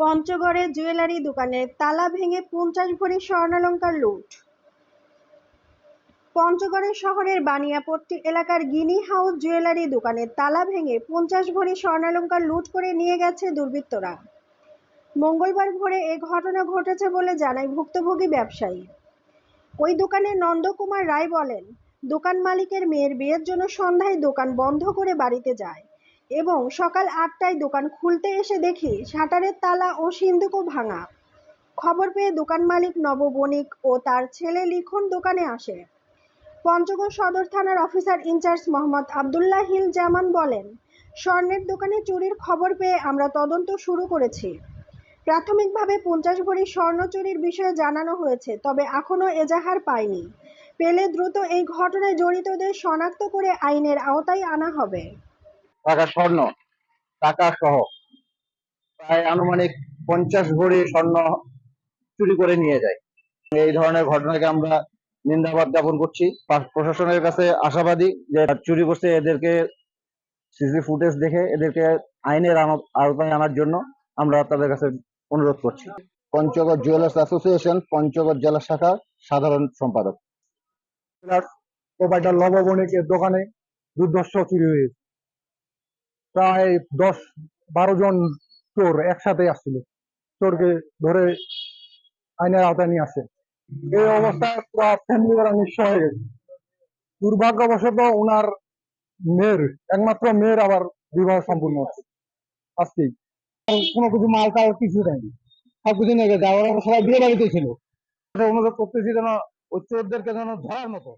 পঞ্চগড়ে জুয়েলারি দোকানে তালা ভেঙে পঞ্চাশ ভরি স্বর্ণালংকার লুট। পঞ্চগড়ের শহরের বানিয়াপট্টি এলাকার গিনি হাউস জুয়েলারি দোকানে তালা ভেঙে পঞ্চাশ ভরি স্বর্ণালংকার লুট করে নিয়ে গেছে দুর্বৃত্তরা। মঙ্গলবার ভোরে এ ঘটনা ঘটেছে বলে জানায় ভুক্তভোগী ব্যবসায়ী। ওই দোকানে নন্দকুমার রায় বলেন, দোকান মালিকের মেয়ের বিয়ের জন্য সন্ধ্যায় দোকান বন্ধ করে বাড়িতে যায়। এবং সকাল আটটায় দোকান খুলতে এসে দেখি শাটারের তালা ও সিন্ধুকও ভাঙা। খবর পেয়ে দোকান মালিক নব বণিক ও তার ছেলে লিখন দোকানে আসে। পঞ্চগড় সদর থানার officer in charge Mohammad Abdullah Hil Zaman বলেন, স্বর্ণের দোকানে চুরির খবর পেয়ে আমরা তদন্ত শুরু করেছি। প্রাথমিকভাবে পঞ্চাশ ভরি স্বর্ণ চুরির বিষয়ে জানানো হয়েছে, তবে এখনও এজাহার পায়নি পেলে দ্রুত এই ঘটনায় জড়িতদের শনাক্ত করে আইনের আওতায় আনা হবে। টাকা স্বর্ণ, টাকা সহ। প্রায় আনুমানিক পঞ্চাশ ভরি স্বর্ণ চুরি করে নিয়ে যায়। এই ধরনের ঘটনাকে আমরা নিন্দাবাদ জ্ঞাপন করছি। প্রশাসনের কাছে আশাবাদী যে চুরি করছে এদেরকে সিসি ফুটেজ দেখে এদেরকে আইনের আওতায় আনার জন্য আমরা তাদের কাছে অনুরোধ করছি। পঞ্চগড় জুয়েলার্স অ্যাসোসিয়েশন পঞ্চগড় জেলা শাখার সাধারণ সম্পাদক। প্রোপাইটার লববণিকের দোকানে দুর্ধর্ষ চুরি হয়েছে। প্রায় দশ বারো জন চোর একসাথে আসছিল। চোরকে ধরে আইনের আওতায় নিয়ে আসে। এই অবস্থায় পুরো ফ্যামিলি ওরা নিঃস্ব হয়ে গেছে। দুর্ভাগ্যবশত ওনার মেয়ের, একমাত্র মেয়ের আবার বিবাহ সম্পূর্ণ হচ্ছে আজকেই। কোনো কিছু মাল টাল কিছু নেয়নি সব কিছু নিয়ে গেছে। আর সবাই বিয়ে বাড়িতে ছিল। অনুরোধ করতেছি যেন ওই চোরদেরকে যেন ধরার মতো।